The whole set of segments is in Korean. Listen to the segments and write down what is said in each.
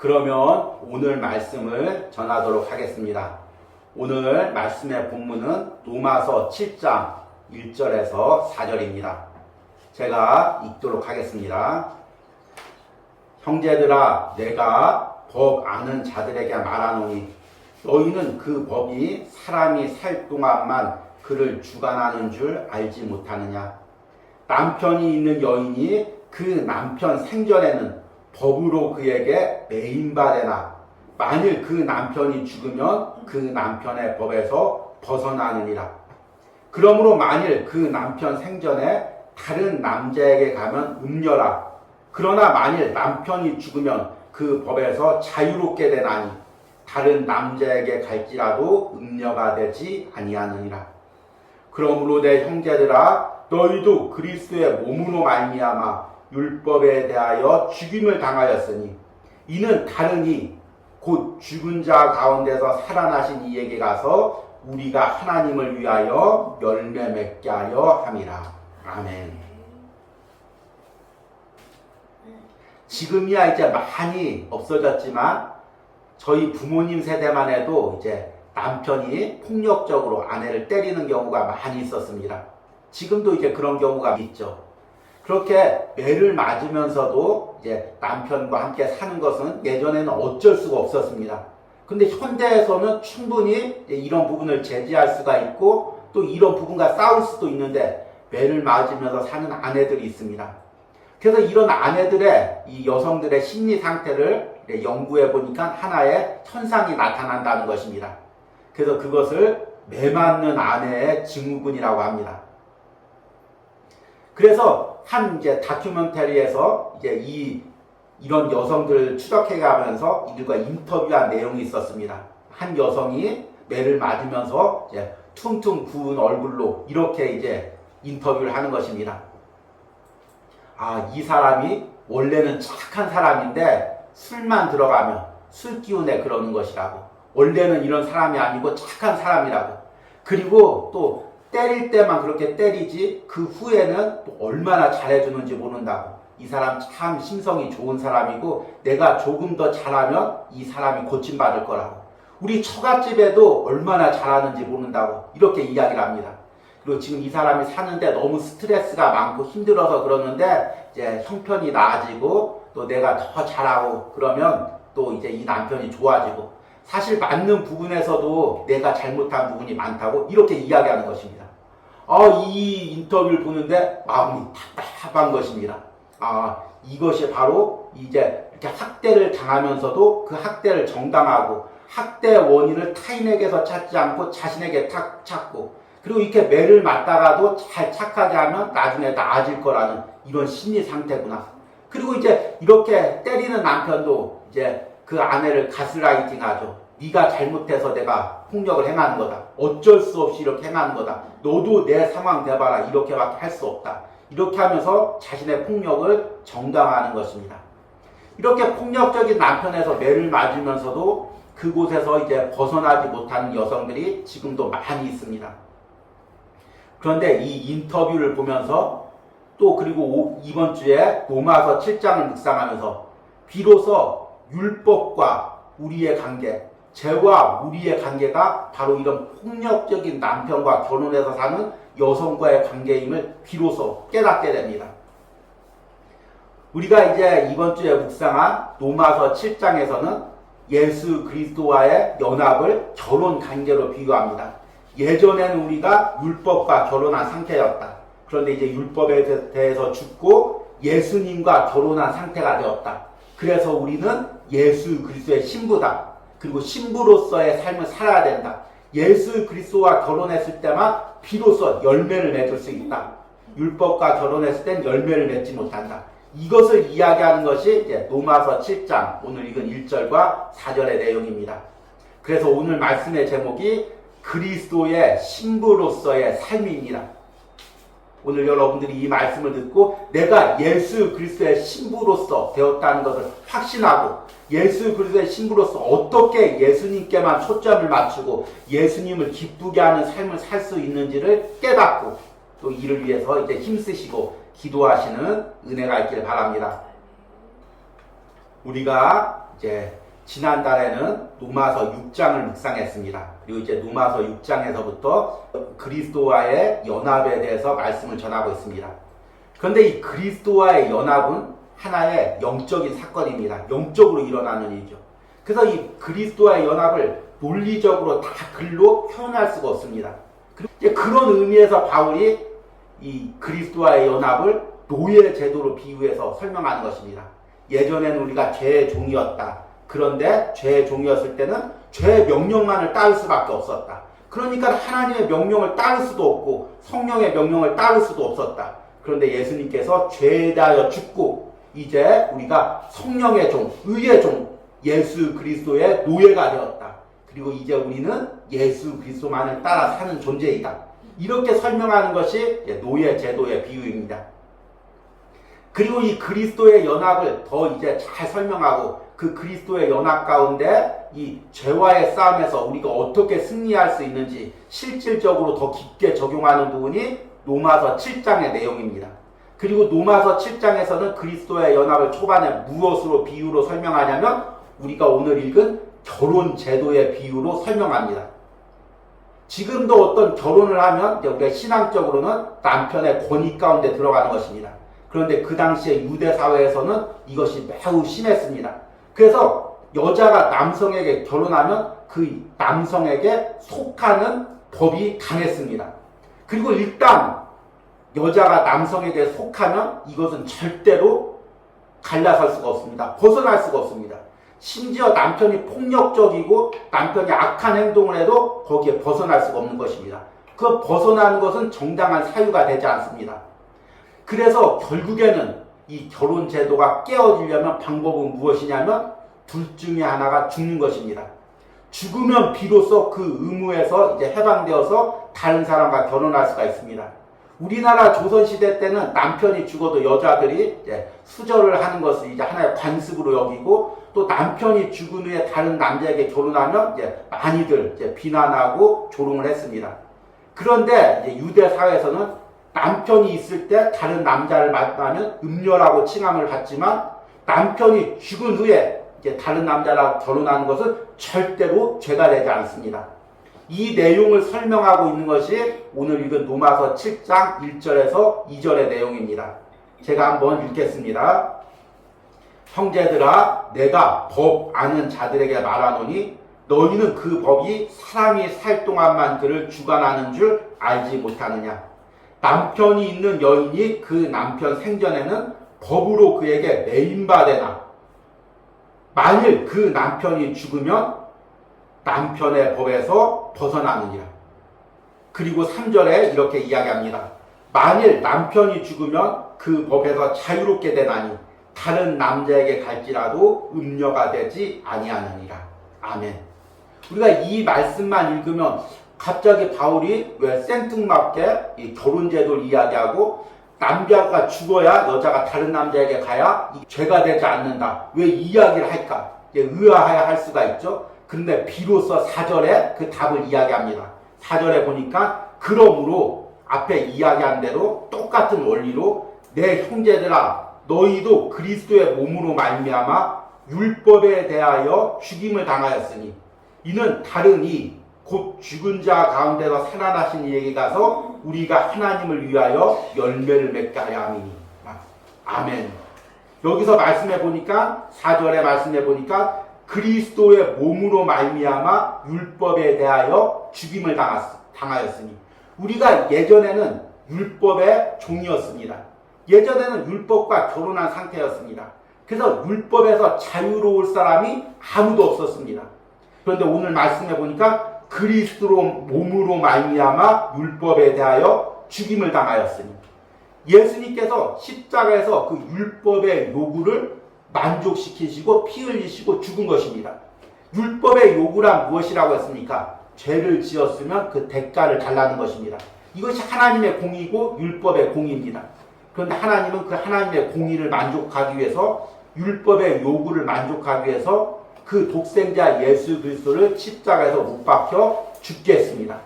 그러면 오늘 말씀을 전하도록 하겠습니다. 오늘 말씀의 본문은 로마서 7장 1절에서 4절입니다. 제가 읽도록 하겠습니다. 형제들아 내가 법 아는 자들에게 말하노니 너희는 그 법이 사람이 살 동안만 그를 주관하는 줄 알지 못하느냐 남편이 있는 여인이 그 남편 생전에는 법으로 그에게 매인바되나 만일 그 남편이 죽으면 그 남편의 법에서 벗어나느니라 그러므로 만일 그 남편 생전에 다른 남자에게 가면 음녀라 그러나 만일 남편이 죽으면 그 법에서 자유롭게 되나니 다른 남자에게 갈지라도 음녀가 되지 아니하느니라. 그러므로 내 형제들아 너희도 그리스도의 몸으로 말미암아 율법에 대하여 죽임을 당하였으니 이는 다르니 곧 죽은 자 가운데서 살아나신 이에게 가서 우리가 하나님을 위하여 열매 맺게 하려 함이라. 아멘. 지금이야 이제 많이 없어졌지만 저희 부모님 세대만 해도 이제 남편이 폭력적으로 아내를 때리는 경우가 많이 있었습니다. 지금도 이제 그런 경우가 있죠. 그렇게 매를 맞으면서도 이제 남편과 함께 사는 것은 예전에는 어쩔 수가 없었습니다. 근데 현대에서는 충분히 이런 부분을 제지할 수가 있고 또 이런 부분과 싸울 수도 있는데 매를 맞으면서 사는 아내들이 있습니다. 그래서 이런 아내들의 이 여성들의 심리 상태를 연구해 보니까 하나의 현상이 나타난다는 것입니다. 그래서 그것을 매 맞는 아내의 증후군이라고 합니다. 그래서 한 이제 다큐멘터리에서 이제 이 이런 여성들을 추적해 가면서 이들과 인터뷰한 내용이 있었습니다. 한 여성이 매를 맞으면서 이제 퉁퉁 부은 얼굴로 이렇게 이제 인터뷰를 하는 것입니다. 아, 이 사람이 원래는 착한 사람인데 술만 들어가면 술 기운에 그러는 것이라고. 원래는 이런 사람이 아니고 착한 사람이라고. 그리고 또 때릴 때만 그렇게 때리지 그 후에는 또 얼마나 잘해주는지 모른다고. 이 사람 참 심성이 좋은 사람이고 내가 조금 더 잘하면 이 사람이 고침받을 거라고. 우리 처갓집에도 얼마나 잘하는지 모른다고. 이렇게 이야기를 합니다. 그리고 지금 이 사람이 사는데 너무 스트레스가 많고 힘들어서 그러는데 이제 형편이 나아지고 또 내가 더 잘하고 그러면 또 이제 이 남편이 좋아지고 사실 맞는 부분에서도 내가 잘못한 부분이 많다고 이렇게 이야기하는 것입니다. 아, 이 인터뷰를 보는데 마음이 답답한 것입니다. 아, 이것이 바로 이제 이렇게 학대를 당하면서도 그 학대를 정당하고 학대 원인을 타인에게서 찾지 않고 자신에게 탁 찾고 그리고 이렇게 매를 맞다가도 잘 착하게 하면 나중에 나아질 거라는 이런 심리 상태구나. 그리고 이제 이렇게 때리는 남편도 이제 그 아내를 가스라이팅 하죠. 네가 잘못해서 내가 폭력을 행하는 거다. 어쩔 수 없이 이렇게 행하는 거다. 너도 내 상황 대봐라. 이렇게밖에 할 수 없다. 이렇게 하면서 자신의 폭력을 정당화하는 것입니다. 이렇게 폭력적인 남편에서 매를 맞으면서도 그곳에서 이제 벗어나지 못하는 여성들이 지금도 많이 있습니다. 그런데 이 인터뷰를 보면서 또 그리고 이번 주에 로마서 7장을 묵상하면서 비로소 율법과 우리의 관계, 죄와 우리의 관계가 바로 이런 폭력적인 남편과 결혼해서 사는 여성과의 관계임을 비로소 깨닫게 됩니다. 우리가 이제 이번 주에 묵상한 로마서 7장에서는 예수 그리스도와의 연합을 결혼 관계로 비유합니다. 예전에는 우리가 율법과 결혼한 상태였다. 그런데 이제 율법에 대해서 죽고 예수님과 결혼한 상태가 되었다. 그래서 우리는 예수 그리스도의 신부다. 그리고 신부로서의 삶을 살아야 된다. 예수 그리스도와 결혼했을 때만 비로소 열매를 맺을 수 있다. 율법과 결혼했을 땐 열매를 맺지 못한다. 이것을 이야기하는 것이 이제 로마서 7장 오늘 읽은 1절과 4절의 내용입니다. 그래서 오늘 말씀의 제목이 그리스도의 신부로서의 삶입니다. 오늘 여러분들이 이 말씀을 듣고 내가 예수 그리스도의 신부로서 되었다는 것을 확신하고 예수 그리스도의 신부로서 어떻게 예수님께만 초점을 맞추고 예수님을 기쁘게 하는 삶을 살 수 있는지를 깨닫고 또 이를 위해서 이제 힘쓰시고 기도하시는 은혜가 있기를 바랍니다. 우리가 이제 지난달에는 로마서 6장을 묵상했습니다. 그리고 이제 로마서 6장에서부터 그리스도와의 연합에 대해서 말씀을 전하고 있습니다. 그런데 이 그리스도와의 연합은 하나의 영적인 사건입니다. 영적으로 일어나는 일이죠. 그래서 이 그리스도와의 연합을 논리적으로 다 글로 표현할 수가 없습니다. 이제 그런 의미에서 바울이 이 그리스도와의 연합을 노예 제도로 비유해서 설명하는 것입니다. 예전에는 우리가 죄의 종이었다. 그런데 죄의 종이었을 때는 죄의 명령만을 따를 수밖에 없었다. 그러니까 하나님의 명령을 따를 수도 없고 성령의 명령을 따를 수도 없었다. 그런데 예수님께서 죄에 대하여 죽고 이제 우리가 성령의 종, 의의 종, 예수 그리스도의 노예가 되었다. 그리고 이제 우리는 예수 그리스도만을 따라 사는 존재이다. 이렇게 설명하는 것이 노예 제도의 비유입니다. 그리고 이 그리스도의 연합을 더 이제 잘 설명하고 그 그리스도의 연합 가운데 이 죄와의 싸움에서 우리가 어떻게 승리할 수 있는지 실질적으로 더 깊게 적용하는 부분이 로마서 7장의 내용입니다. 그리고 로마서 7장에서는 그리스도의 연합을 초반에 무엇으로 비유로 설명하냐면 우리가 오늘 읽은 결혼 제도의 비유로 설명합니다. 지금도 어떤 결혼을 하면 우리가 신앙적으로는 남편의 권위 가운데 들어가는 것입니다. 그런데 그 당시에 유대 사회에서는 이것이 매우 심했습니다. 그래서 여자가 남성에게 결혼하면 그 남성에게 속하는 법이 강했습니다. 그리고 일단 여자가 남성에게 속하면 이것은 절대로 갈라설 수가 없습니다. 벗어날 수가 없습니다. 심지어 남편이 폭력적이고 남편이 악한 행동을 해도 거기에 벗어날 수가 없는 것입니다. 그 벗어나는 것은 정당한 사유가 되지 않습니다. 그래서 결국에는 이 결혼 제도가 깨어지려면 방법은 무엇이냐면 둘 중에 하나가 죽는 것입니다. 죽으면 비로소 그 의무에서 이제 해방되어서 다른 사람과 결혼할 수가 있습니다. 우리나라 조선시대 때는 남편이 죽어도 여자들이 수절을 하는 것을 이제 하나의 관습으로 여기고 또 남편이 죽은 후에 다른 남자에게 결혼하면 이제 많이들 이제 비난하고 조롱을 했습니다. 그런데 이제 유대 사회에서는 남편이 있을 때 다른 남자를 만나면 음녀라고 칭함을 받지만 남편이 죽은 후에 이제 다른 남자랑 결혼하는 것은 절대로 죄가 되지 않습니다. 이 내용을 설명하고 있는 것이 오늘 읽은 로마서 7장 1절에서 2절의 내용입니다. 제가 한번 읽겠습니다. 형제들아 내가 법 아는 자들에게 말하노니 너희는 그 법이 사람이 살 동안만 그를 주관하는 줄 알지 못하느냐 남편이 있는 여인이 그 남편 생전에는 법으로 그에게 매인바되나 만일 그 남편이 죽으면 남편의 법에서 벗어나느니라. 그리고 3절에 이렇게 이야기합니다. 만일 남편이 죽으면 그 법에서 자유롭게 되나니 다른 남자에게 갈지라도 음녀가 되지 아니하느니라. 아멘. 우리가 이 말씀만 읽으면 갑자기 바울이 왜 생뚱맞게 이 결혼 제도를 이야기하고 남자가 죽어야 여자가 다른 남자에게 가야 죄가 되지 않는다. 왜 이야기를 할까? 의아해야 할 수가 있죠. 근데 비로소 4절에 그 답을 이야기합니다. 4절에 보니까 그러므로 앞에 이야기한 대로 똑같은 원리로 내 형제들아 너희도 그리스도의 몸으로 말미암아 율법에 대하여 죽임을 당하였으니 이는 다르니 곧 죽은 자 가운데서 살아나신 이에게 가서 우리가 하나님을 위하여 열매를 맺게 하려 함이니. 아멘. 여기서 말씀해 보니까 4절에 말씀해 보니까 그리스도의 몸으로 말미암아 율법에 대하여 죽임을 당하였으니 우리가 예전에는 율법의 종이었습니다. 예전에는 율법과 결혼한 상태였습니다. 그래서 율법에서 자유로울 사람이 아무도 없었습니다. 그런데 오늘 말씀해 보니까 그리스도로 몸으로 말미암아 율법에 대하여 죽임을 당하였으니 예수님께서 십자가에서 그 율법의 요구를 만족시키시고 피 흘리시고 죽은 것입니다. 율법의 요구란 무엇이라고 했습니까? 죄를 지었으면 그 대가를 달라는 것입니다. 이것이 하나님의 공이고 율법의 공입니다. 그런데 하나님은 그 하나님의 공의를 만족하기 위해서 율법의 요구를 만족하기 위해서 그 독생자 예수 그리스도를 십자가에서 못 박혀 죽게 했습니다.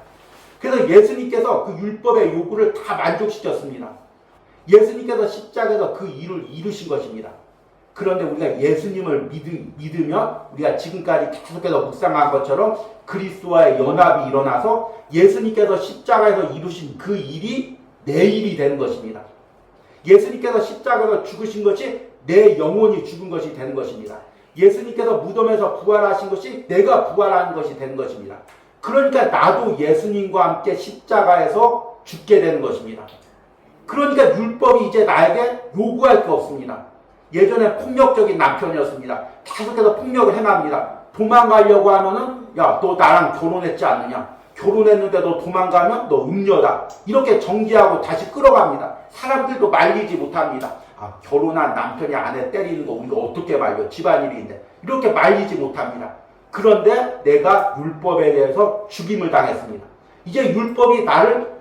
그래서 예수님께서 그 율법의 요구를 다 만족시켰습니다. 예수님께서 십자가에서 그 일을 이루신 것입니다. 그런데 우리가 예수님을 믿으, 믿으 면 우리가 지금까지 계속해서 묵상한 것처럼 그리스도와의 연합이 일어나서 예수님께서 십자가에서 이루신 그 일이 내 일이 되는 것입니다. 예수님께서 십자가에서 죽으신 것이 내 영혼이 죽은 것이 되는 것입니다. 예수님께서 무덤에서 부활하신 것이 내가 부활하는 것이 되는 것입니다. 그러니까 나도 예수님과 함께 십자가에서 죽게 되는 것입니다. 그러니까 율법이 이제 나에게 요구할 게 없습니다. 예전에 폭력적인 남편이었습니다. 계속해서 폭력을 행합니다. 도망가려고 하면은 야 너 나랑 결혼했지 않느냐? 결혼했는데도 도망가면 너 음녀다. 이렇게 정지하고 다시 끌어갑니다. 사람들도 말리지 못합니다. 아, 결혼한 남편이 아내 때리는 거 우리가 어떻게 말려? 집안일인데. 이렇게 말리지 못합니다. 그런데 내가 율법에 대해서 죽임을 당했습니다. 이제 율법이 나를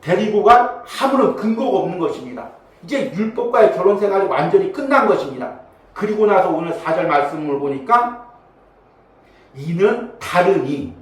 데리고 간 아무런 근거가 없는 것입니다. 이제 율법과의 결혼 생활이 완전히 끝난 것입니다. 그리고 나서 오늘 4절 말씀을 보니까 이는 다르니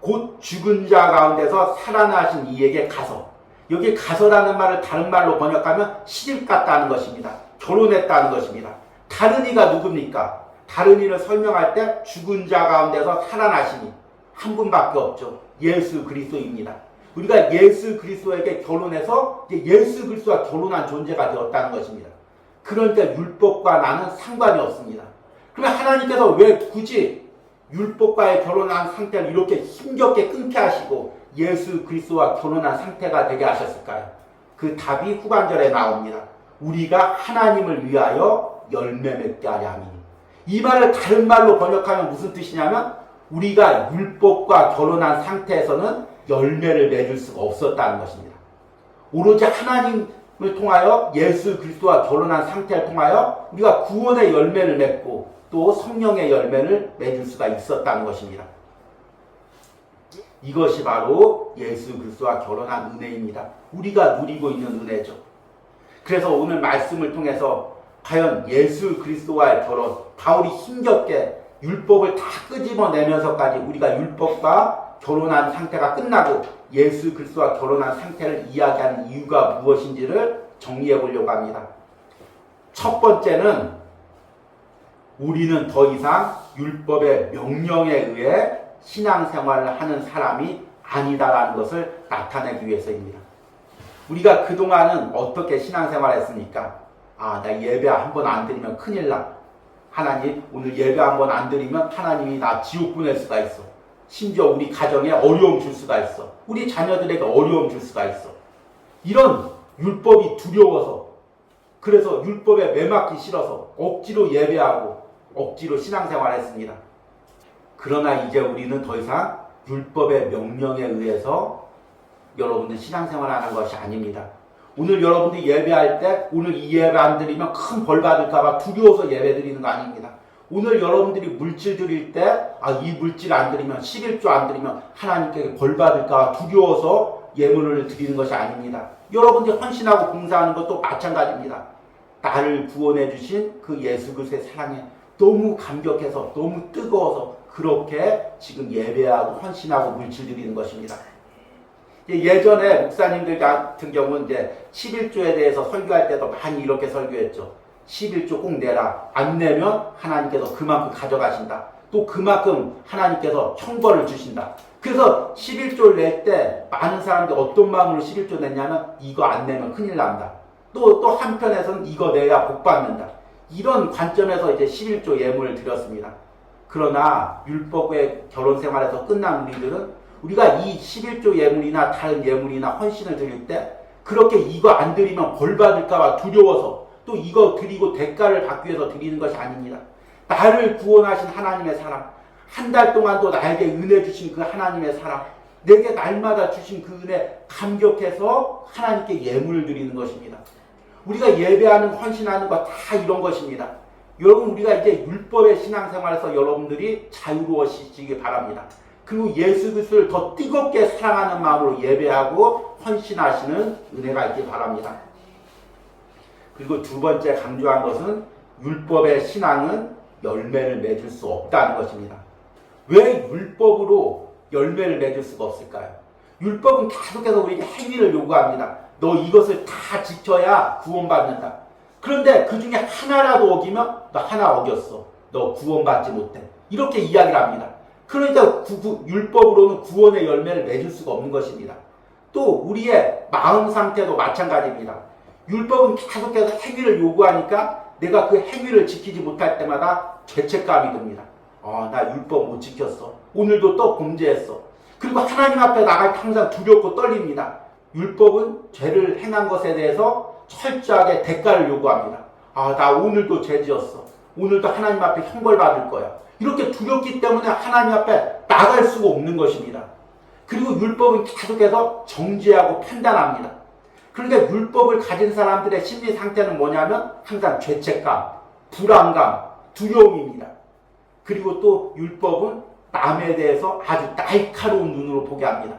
곧 죽은 자 가운데서 살아나신 이에게 가서 여기 가서라는 말을 다른 말로 번역하면 시집 갔다는 것입니다. 결혼했다는 것입니다. 다른 이가 누굽니까? 다른 이를 설명할 때 죽은 자 가운데서 살아나시니 한 분밖에 없죠. 예수 그리스도입니다. 우리가 예수 그리스도에게 결혼해서 예수 그리스도와 결혼한 존재가 되었다는 것입니다. 그러니까 율법과 나는 상관이 없습니다. 그러면 하나님께서 왜 굳이 율법과의 결혼한 상태를 이렇게 힘겹게 끊게 하시고 예수 그리스도와 결혼한 상태가 되게 하셨을까요? 그 답이 후반절에 나옵니다. 우리가 하나님을 위하여 열매 맺게 하려 함이니. 이 말을 다른 말로 번역하면 무슨 뜻이냐면 우리가 율법과 결혼한 상태에서는 열매를 맺을 수가 없었다는 것입니다. 오로지 하나님을 통하여 예수 그리스도와 결혼한 상태를 통하여 우리가 구원의 열매를 맺고 또 성령의 열매를 맺을 수가 있었다는 것입니다. 이것이 바로 예수 그리스도와 결혼한 은혜입니다. 우리가 누리고 있는 은혜죠. 그래서 오늘 말씀을 통해서 과연 예수 그리스도와의 결혼, 바울이 힘겹게 율법을 다 끄집어내면서까지 우리가 율법과 결혼한 상태가 끝나고 예수 그리스도와 결혼한 상태를 이야기하는 이유가 무엇인지를 정리해 보려고 합니다. 첫 번째는 우리는 더 이상 율법의 명령에 의해 신앙생활을 하는 사람이 아니다라는 것을 나타내기 위해서입니다. 우리가 그동안은 어떻게 신앙생활 했습니까? 아, 나 예배 한 번 안 드리면 큰일 나. 하나님, 오늘 예배 한 번 안 드리면 하나님이 나 지옥 보낼 수가 있어. 심지어 우리 가정에 어려움 줄 수가 있어. 우리 자녀들에게 어려움 줄 수가 있어. 이런 율법이 두려워서, 그래서 율법에 매맞기 싫어서 억지로 예배하고 억지로 신앙생활 했습니다. 그러나 이제 우리는 더 이상 율법의 명령에 의해서 여러분들 신앙생활 하는 것이 아닙니다. 오늘 여러분들이 예배할 때 오늘 이 예배 안 드리면 큰 벌 받을까봐 두려워서 예배 드리는 거 아닙니다. 오늘 여러분들이 물질 드릴 때, 아, 이 물질 안 드리면, 11조 안 드리면 하나님께 벌 받을까 두려워서 예물을 드리는 것이 아닙니다. 여러분들이 헌신하고 봉사하는 것도 마찬가지입니다. 나를 구원해 주신 그 예수 그리스도의 사랑에 너무 감격해서, 너무 뜨거워서 그렇게 지금 예배하고 헌신하고 물질 드리는 것입니다. 예전에 목사님들 같은 경우는 이제 11조에 대해서 설교할 때도 많이 이렇게 설교했죠. 11조 꼭 내라. 안 내면 하나님께서 그만큼 가져가신다. 또 그만큼 하나님께서 형벌을 주신다. 그래서 11조를 낼 때 많은 사람들이 어떤 마음으로 11조 냈냐면 이거 안 내면 큰일 난다. 또, 또 한편에서는 이거 내야 복 받는다. 이런 관점에서 이제 11조 예물을 드렸습니다. 그러나 율법의 결혼 생활에서 끝난 우리들은 우리가 이 11조 예물이나 다른 예물이나 헌신을 드릴 때 그렇게 이거 안 드리면 벌 받을까봐 두려워서 또 이거 드리고 대가를 받기 위해서 드리는 것이 아닙니다. 나를 구원하신 하나님의 사랑, 한 달 동안도 나에게 은혜 주신 그 하나님의 사랑, 내게 날마다 주신 그 은혜 감격해서 하나님께 예물을 드리는 것입니다. 우리가 예배하는 헌신하는 거다 이런 것입니다. 여러분 우리가 이제 율법의 신앙생활에서 여러분들이 자유로워지시기 바랍니다. 그리고 예수 그리스도를 더 뜨겁게 사랑하는 마음으로 예배하고 헌신하시는 은혜가 있기 바랍니다. 그리고 두 번째 강조한 것은 율법의 신앙은 열매를 맺을 수 없다는 것입니다. 왜 율법으로 열매를 맺을 수가 없을까요? 율법은 계속해서 우리에게 행위를 요구합니다. 너 이것을 다 지켜야 구원받는다. 그런데 그 중에 하나라도 어기면 너 하나 어겼어. 너 구원받지 못해. 이렇게 이야기를 합니다. 그러니까 구- 구- 율법으로는 구원의 열매를 맺을 수가 없는 것입니다. 또 우리의 마음 상태도 마찬가지입니다. 율법은 계속해서 행위를 요구하니까 내가 그 행위를 지키지 못할 때마다 죄책감이 듭니다. 아, 나 율법 못 지켰어. 오늘도 또 범죄했어. 그리고 하나님 앞에 나갈 때 항상 두렵고 떨립니다. 율법은 죄를 행한 것에 대해서 철저하게 대가를 요구합니다. 아, 나 오늘도 죄 지었어. 오늘도 하나님 앞에 형벌받을 거야. 이렇게 두렵기 때문에 하나님 앞에 나갈 수가 없는 것입니다. 그리고 율법은 계속해서 정죄하고 판단합니다. 그러니까 율법을 가진 사람들의 심리 상태는 뭐냐면 항상 죄책감, 불안감, 두려움입니다. 그리고 또 율법은 남에 대해서 아주 날카로운 눈으로 보게 합니다.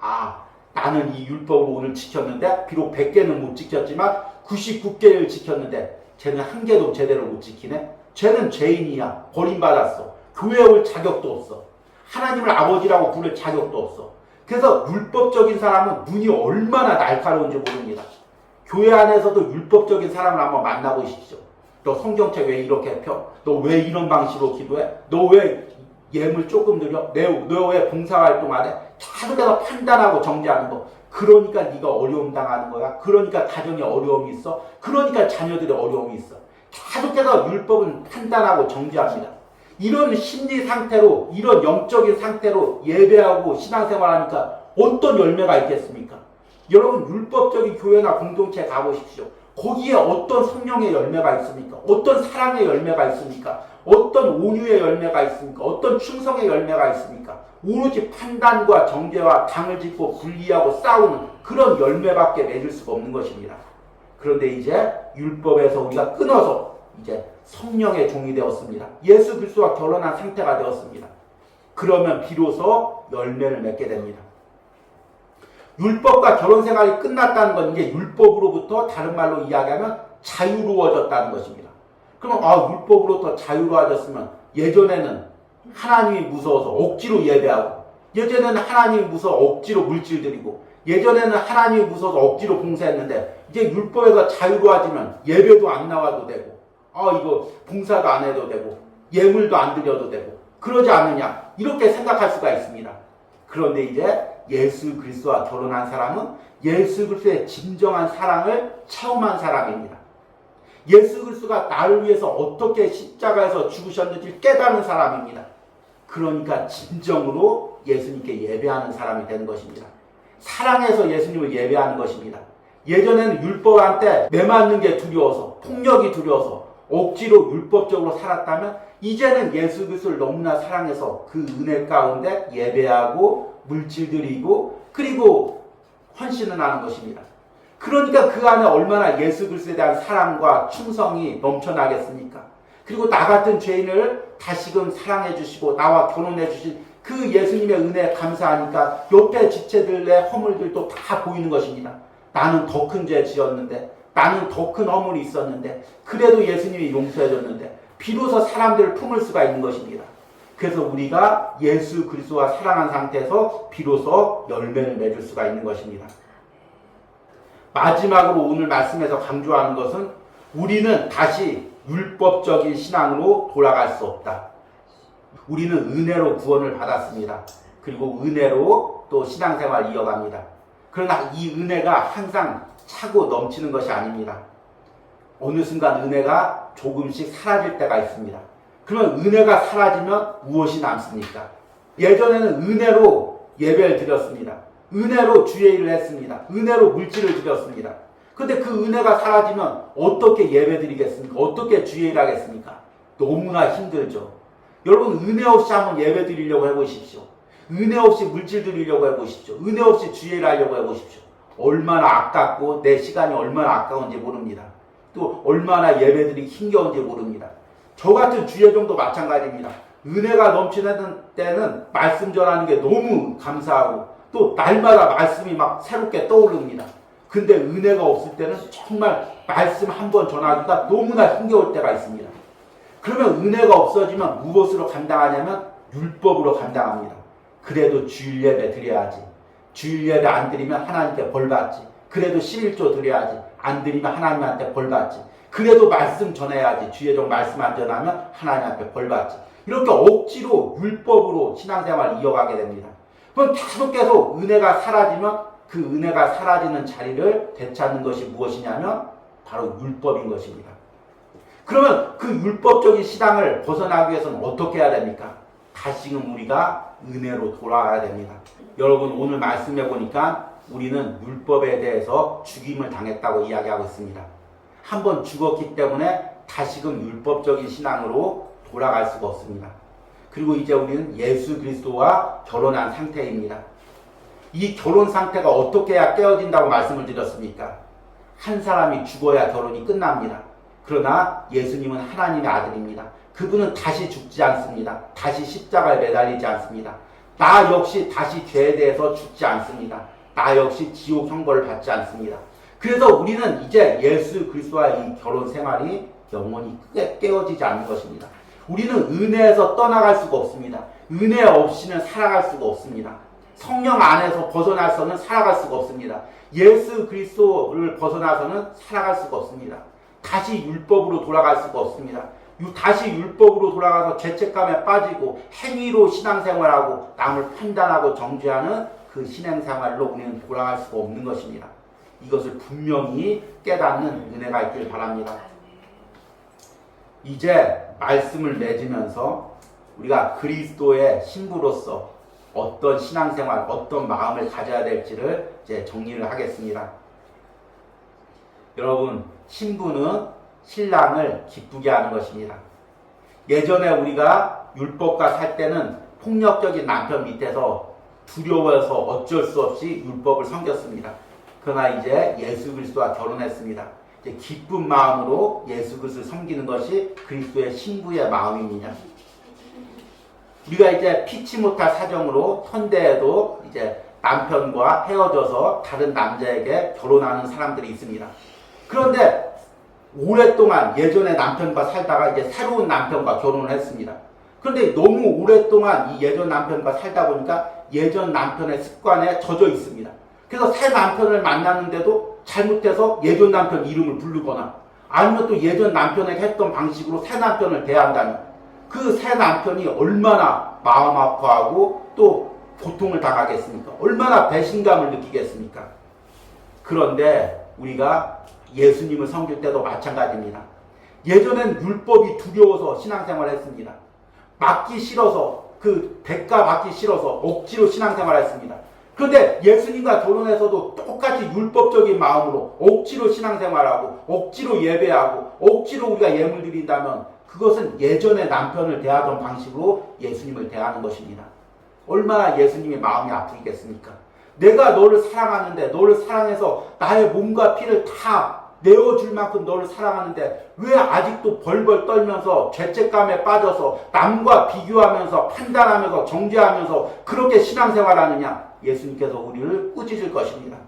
아, 나는 이 율법을 오늘 지켰는데 비록 100개는 못 지켰지만 99개를 지켰는데 쟤는 한 개도 제대로 못 지키네. 쟤는 죄인이야. 버림받았어. 교회 올 자격도 없어. 하나님을 아버지라고 부를 자격도 없어. 그래서 율법적인 사람은 눈이 얼마나 날카로운지 모릅니다. 교회 안에서도 율법적인 사람을 한번 만나보십시오. 너 성경책 왜 이렇게 펴? 너 왜 이런 방식으로 기도해? 너 왜 예물 조금 드려? 너왜 봉사활동 안 해? 계속해서 판단하고 정죄하는 거. 그러니까 네가 어려움 당하는 거야. 그러니까 가정에 어려움이 있어. 그러니까 자녀들의 어려움이 있어. 계속해서 율법은 판단하고 정죄합니다. 이런 심리 상태로, 이런 영적인 상태로 예배하고 신앙생활하니까 어떤 열매가 있겠습니까? 여러분 율법적인 교회나 공동체 가보십시오. 거기에 어떤 성령의 열매가 있습니까? 어떤 사랑의 열매가 있습니까? 어떤 온유의 열매가 있습니까? 어떤 충성의 열매가 있습니까? 오로지 판단과 정죄와 당을 짓고 분리하고 싸우는 그런 열매밖에 맺을 수가 없는 것입니다. 그런데 이제 율법에서 우리가 끊어서 이제 성령의 종이 되었습니다. 예수 그리스도와 결혼한 상태가 되었습니다. 그러면 비로소 열매를 맺게 됩니다. 율법과 결혼 생활이 끝났다는 건 이제 율법으로부터 다른 말로 이야기하면 자유로워졌다는 것입니다. 그럼 아 율법으로부터 자유로워졌으면 예전에는 하나님이 무서워서 억지로 예배하고 예전에는 하나님이 무서워 억지로 물질 드리고 예전에는 하나님이 무서워서 억지로 봉사했는데 이제 율법에서 자유로워지면 예배도 안 나와도 되고 아 이거 봉사도 안 해도 되고 예물도 안 드려도 되고 그러지 않느냐 이렇게 생각할 수가 있습니다. 그런데 이제 예수 그리스도와 결혼한 사람은 예수 그리스도의 진정한 사랑을 체험한 사람입니다. 예수 그리스도가 나를 위해서 어떻게 십자가에서 죽으셨는지 깨닫는 사람입니다. 그러니까 진정으로 예수님께 예배하는 사람이 되는 것입니다. 사랑해서 예수님을 예배하는 것입니다. 예전에는 율법한테 매맞는 게 두려워서 폭력이 두려워서 억지로 율법적으로 살았다면 이제는 예수 그리스도를 너무나 사랑해서 그 은혜 가운데 예배하고 물질 드리고 그리고 헌신을 하는 것입니다. 그러니까 그 안에 얼마나 예수 그리스도에 대한 사랑과 충성이 넘쳐나겠습니까? 그리고 나 같은 죄인을 다시금 사랑해 주시고 나와 결혼해 주신 그 예수님의 은혜에 감사하니까 옆에 지체들의 허물들도 다 보이는 것입니다. 나는 더 큰 죄 지었는데 나는 더 큰 허물이 있었는데 그래도 예수님이 용서해 줬는데 비로소 사람들을 품을 수가 있는 것입니다. 그래서 우리가 예수 그리스도와 사랑한 상태에서 비로소 열매를 맺을 수가 있는 것입니다. 마지막으로 오늘 말씀에서 강조하는 것은 우리는 다시 율법적인 신앙으로 돌아갈 수 없다. 우리는 은혜로 구원을 받았습니다. 그리고 은혜로 또 신앙생활 이어갑니다. 그러나 이 은혜가 항상 차고 넘치는 것이 아닙니다. 어느 순간 은혜가 조금씩 사라질 때가 있습니다. 그러면 은혜가 사라지면 무엇이 남습니까? 예전에는 은혜로 예배를 드렸습니다. 은혜로 주의 일을 했습니다. 은혜로 물질을 드렸습니다. 근데 그 은혜가 사라지면 어떻게 예배 드리겠습니까? 어떻게 주의 일 하겠습니까? 너무나 힘들죠. 여러분 은혜 없이 한번 예배 드리려고 해보십시오. 은혜 없이 물질 드리려고 해보십시오. 은혜 없이 주의 일 하려고 해보십시오. 얼마나 아깝고 내 시간이 얼마나 아까운지 모릅니다. 또 얼마나 예배 드리기 힘겨운지 모릅니다. 저 같은 주여정도 마찬가지입니다. 은혜가 넘치는 때는 말씀 전하는 게 너무 감사하고 또 날마다 말씀이 막 새롭게 떠오릅니다. 근데 은혜가 없을 때는 정말 말씀 한 번 전하기가 너무나 힘겨울 때가 있습니다. 그러면 은혜가 없어지면 무엇으로 감당하냐면 율법으로 감당합니다. 그래도 주일 예배 드려야지. 주일 예배 안 드리면 하나님께 벌 받지. 그래도 11조 드려야지. 안 드리면 하나님한테 벌 받지. 그래도 말씀 전해야지. 주의 종 말씀 안 전하면 하나님 앞에 벌 받지. 이렇게 억지로 율법으로 신앙생활을 이어가게 됩니다. 그럼 계속 계속 은혜가 사라지면 그 은혜가 사라지는 자리를 되찾는 것이 무엇이냐면 바로 율법인 것입니다. 그러면 그 율법적인 신앙을 벗어나기 위해서는 어떻게 해야 됩니까? 다시금 우리가 은혜로 돌아가야 됩니다. 여러분 오늘 말씀해 보니까 우리는 율법에 대해서 죽임을 당했다고 이야기하고 있습니다. 한 번 죽었기 때문에 다시금 율법적인 신앙으로 돌아갈 수가 없습니다. 그리고 이제 우리는 예수 그리스도와 결혼한 상태입니다. 이 결혼 상태가 어떻게 해야 깨어진다고 말씀을 드렸습니까? 한 사람이 죽어야 결혼이 끝납니다. 그러나 예수님은 하나님의 아들입니다. 그분은 다시 죽지 않습니다. 다시 십자가에 매달리지 않습니다. 나 역시 다시 죄에 대해서 죽지 않습니다. 나 역시 지옥 형벌을 받지 않습니다. 그래서 우리는 이제 예수 그리스도와의 이 결혼 생활이 영원히 깨- 깨어지지 않는 것입니다. 우리는 은혜에서 떠나갈 수가 없습니다. 은혜 없이는 살아갈 수가 없습니다. 성령 안에서 벗어나서는 살아갈 수가 없습니다. 예수 그리스도를 벗어나서는 살아갈 수가 없습니다. 다시 율법으로 돌아갈 수가 없습니다. 유- 다시 율법으로 돌아가서 죄책감에 빠지고 행위로 신앙생활하고 남을 판단하고 정죄하는 그 신앙생활로 우리는 돌아갈 수가 없는 것입니다. 이것을 분명히 깨닫는 은혜가 있길 바랍니다. 이제 말씀을 맺으면서 우리가 그리스도의 신부로서 어떤 신앙생활, 어떤 마음을 가져야 될지를 이제 정리를 하겠습니다. 여러분, 신부는 신랑을 기쁘게 하는 것입니다. 예전에 우리가 율법과 살 때는 폭력적인 남편 밑에서 두려워서 어쩔 수 없이 율법을 섬겼습니다. 그러나 이제 예수 그리스도와 결혼했습니다. 이제 기쁜 마음으로 예수 그리스도를 섬기는 것이 그리스도의 신부의 마음입니다. 우리가 이제 피치 못할 사정으로 현대에도 이제 남편과 헤어져서 다른 남자에게 결혼하는 사람들이 있습니다. 그런데 오랫동안 예전에 남편과 살다가 이제 새로운 남편과 결혼을 했습니다. 그런데 너무 오랫동안 이 예전 남편과 살다 보니까 예전 남편의 습관에 젖어 있습니다. 그래서 새 남편을 만났는데도 잘못해서 예전 남편 이름을 부르거나 아니면 또 예전 남편에게 했던 방식으로 새 남편을 대한다니 그 새 남편이 얼마나 마음 아파하고 또 고통을 당하겠습니까? 얼마나 배신감을 느끼겠습니까? 그런데 우리가 예수님을 섬길 때도 마찬가지입니다. 예전엔 율법이 두려워서 신앙생활을 했습니다. 맞기 싫어서 그 대가 받기 싫어서 억지로 신앙생활을 했습니다. 그런데 예수님과 결혼해서도 똑같이 율법적인 마음으로 억지로 신앙생활하고 억지로 예배하고 억지로 우리가 예물 드린다면 그것은 예전에 남편을 대하던 방식으로 예수님을 대하는 것입니다. 얼마나 예수님의 마음이 아프겠습니까? 내가 너를 사랑하는데 너를 사랑해서 나의 몸과 피를 다 내어줄 만큼 너를 사랑하는데 왜 아직도 벌벌 떨면서 죄책감에 빠져서 남과 비교하면서 판단하면서 정죄하면서 그렇게 신앙생활하느냐? 예수님께서 우리를 꾸짖을 것입니다.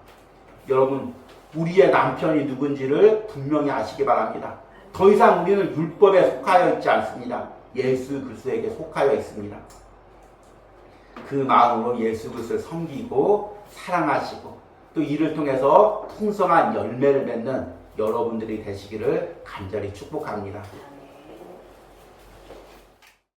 여러분, 우리의 남편이 누군지를 분명히 아시기 바랍니다. 더 이상 우리는 율법에 속하여 있지 않습니다. 예수 그리스도에게 속하여 있습니다. 그 마음으로 예수 그리스도를 섬기고 사랑하시고 또 이를 통해서 풍성한 열매를 맺는 여러분들이 되시기를 간절히 축복합니다.